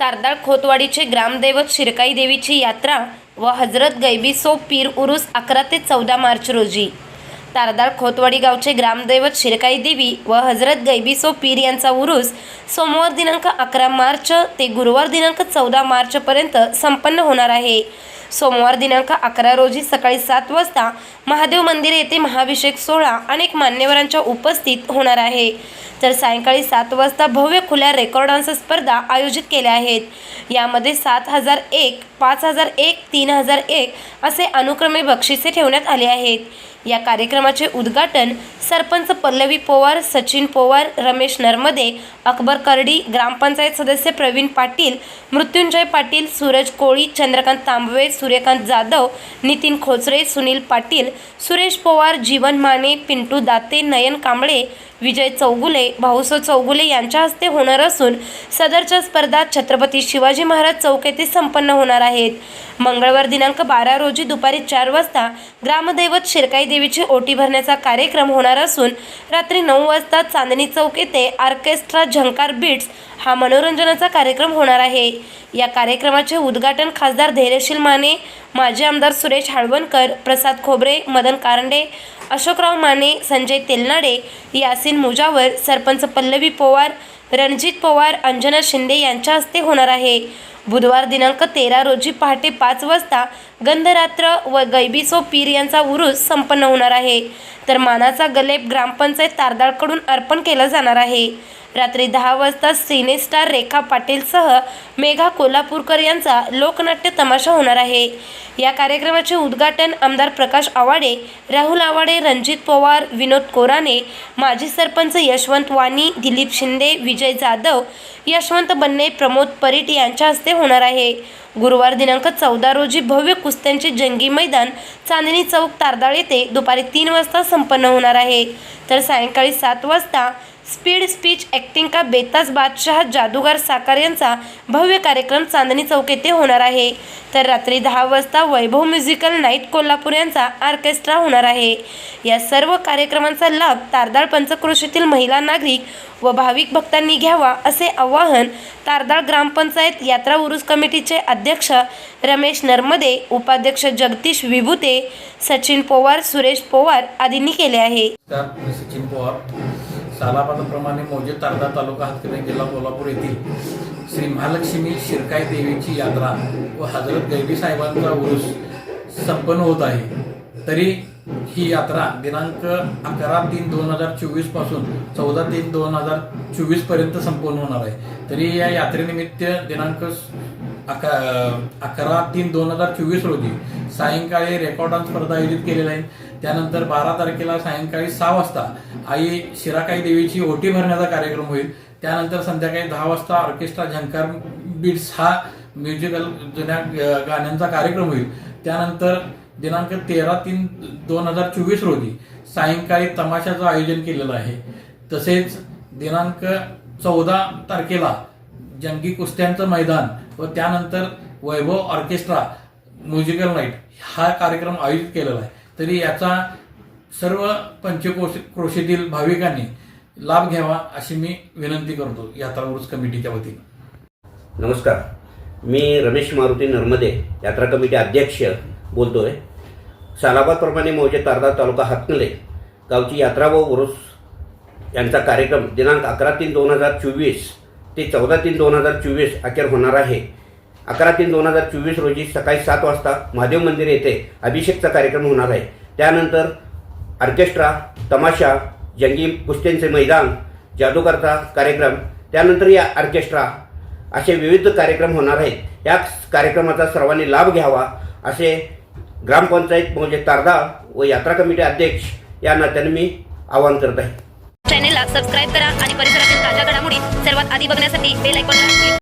तारदाळ खोतवाडीचे ग्रामदैवत शिरकाई देवीची यात्रा व हजरत गैबीसो पीर उरुस अकरा ते चौदा मार्च रोजी. तारदाळ खोतवाडी गावचे ग्रामदैवत शिरकाई देवी व हजरत गैबीसो पीर यांचा उरुस सोमवार दिनांक अकरा मार्च ते गुरुवार दिनांक चौदा मार्चपर्यंत संपन्न होणार आहे. सोमवार दिनांक अकरा रोजी सकाळी सात वाजता महादेव मंदिर येथे महाभिषेक सोहळा अनेक मान्यवरांच्या उपस्थित होणार आहे. तर सायंकाळी सात वाजता भव्य खुल्या रेकॉर्ड डान्स स्पर्धा आयोजित केल्या आहेत. यामध्ये सात हजार एक पाच हजार एक तीन हजार एक असे अनुक्रमे बक्षिसे ठेवण्यात आले आहेत. या कार्यक्रमाचे उद्घाटन सरपंच पल्लवी पोवार सचिन पोवार रमेश नरमदे अकबर करडी ग्रामपंचायत सदस्य प्रवीण पाटील मृत्युंजय पाटील सूरज कोळी चंद्रकांत तांबवे सूर्यकांत जाधव नितीन खोचरे सुनील पाटील सुरेश पोवार जीवन माने पिंटू दाते नयन कांबळे विजय चौगुले भाऊसो चौगुले यांच्या हस्ते होणार असून सदरच्या स्पर्धा छत्रपती शिवाजी महाराज चौक येथे संपन्न होणार आहेत. मंगळवार दिनांक बारा रोजी दुपारी चार वाजता ग्रामदैवत शिरकाई देवीची ओटी भरण्याचा कार्यक्रम होणार असून रात्री नऊ वाजता चांदणी चौक येथे ऑर्केस्ट्रा झंकार बीट्स हा मनोरंजनाचा कार्यक्रम होणार आहे. या कार्यक्रमाचे उद्घाटन खासदार धैर्यशील माने माजी आमदार सुरेश हाळवणकर प्रसाद खोबरे मदन कारंडे अशोकराव माने संजय तेलनाडे यासिन मुजावर सरपंच पल्लवी पोवार रणजित पवार अंजना शिंदे यांच्या हस्ते होणार आहे. बुधवार दिनांक तेरा रोजी पहाटे पाच वाजता गंधरात्र व गैबीसो पीर यांचा उरूस संपन्न होणार आहे. तर मानाचा गलेप ग्रामपंचायत तारदाळकडून अर्पण केला जाणार आहे. रात्री दहा वाजता सिनेस्टार रेखा पाटीलसह मेघा कोल्हापूरकर यांचा लोकनाट्य तमाशा होणार आहे. या कार्यक्रमाचे उद्घाटन आमदार प्रकाश आवाडे राहुल आवाडे रणजित पवार विनोद कोराने माजी सरपंच यशवंत वाणी दिलीप शिंदे विजय जाधव यशवंत बन्ने प्रमोद परीट यांच्या हस्ते होणार आहे. गुरुवार दिनांक चौदा रोजी भव्य कुस्त्यांचे जंगी मैदान चांदणी चौक तारदाळ येथे दुपारी तीन वाजता संपन्न होणार आहे. तर सायंकाळी सात वाजता स्पीड स्पीच ॲक्टिंग का बेताज बादशाह जादूगार साकार यांचा भव्य कार्यक्रम चांदणी चौक येथे होणार आहे. तर रात्री दहा वाजता वैभव म्युझिकल नाईट कोल्हापूर यांचा ऑर्केस्ट्रा होणार आहे. या सर्व कार्यक्रमांचा लाभ तारदाळ पंचक्रोशीतील महिला नागरिक व भाविक भक्तांनी घ्यावा असे आवाहन तारदाळ ग्रामपंचायत यात्रा उरुस कमिटीचे अध्यक्ष रमेश नर्मदे उपाध्यक्ष जगदीश विभूते सचिन पोवार सुरेश पोवार आदींनी केले आहे. सचिन पवार. सालाबादप्रमाणे मौजे तारदा तालुका हातकर्णी जिल्हा कोल्हापूर येथील श्री महालक्ष्मी शिरकाई देवीची यात्रा व हजरत गैबी साहेबांचा उरुस संपन्न होत आहे. तरी ही यात्रा दिनांक अकरा तीन दोन हजार चोवीसपासून चौदा तीन दोन हजार चोवीसपर्यंत संपन्न होणार आहे. तरी या यात्रेनिमित्त दिनांक अकरा अकरा तीन दोन हजार चोवीस रोजी सायंकाळी रेकॉर्ड स्पर्धा आयोजित केलेल्या आहेत त्यानंतर बारा तारखेला सायंकाळी सहा वाजता आई शिराकाई देवीची ओटी भरण्याचा कार्यक्रम होईल. त्यानंतर संध्याकाळी दहा वाजता ऑर्केस्ट्रा झंकार बीट्स हा म्युझिकल जुन्या गाण्यांचा कार्यक्रम होईल. त्यानंतर दिनांक तेरा तीन दोन हजार चोवीस रोजी सायंकाळी तमाशाचं आयोजन केलेलं आहे. तसेच दिनांक चौदा तारखेला जंगी कुस्त्यांचं मैदान व त्यानंतर वैभव ऑर्केस्ट्रा म्युझिकल नाईट हा कार्यक्रम आयोजित केलेला आहे. तरी याचा सर्व पंचकोश क्रोशीतील भाविकांनी लाभ घ्यावा अशी मी विनंती करतो यात्रा कमिटीच्या वतीनं. नमस्कार. मी रमेश मारुती नर्मदे यात्रा कमिटी अध्यक्ष बोलतोय. सालाबादप्रमाणे मौजे तारदा तालुका हातनले गावची यात्रा व उरुस यांचा कार्यक्रम दिनांक अकरा तीन दोन हजार चोवीस ते चौदा तीन दोन हजार चोवीस अखेर होणार आहे. अकरा तीन दोन हजार चोवीस रोजी सकाळी सात वाजता महादेव मंदिर येथे अभिषेकचा कार्यक्रम होणार आहे. त्यानंतर ऑर्केस्ट्रा तमाशा जंगी कुस्त्यांचे मैदान जादूकरचा कार्यक्रम त्यानंतर या ऑर्केस्ट्रा असे विविध कार्यक्रम होणार आहेत. या कार्यक्रमाचा सर्वांनी लाभ घ्यावा असे ग्रामपंचायत म्हणजे तारदा व यात्रा कमिटी अध्यक्ष या नात्याने मी आवाहन करत आहे. चॅनेलला सबस्क्राईब करा आणि परिसर ताज्या घडामोडी सर्वात आधी बघण्यासाठी बेल ऐकून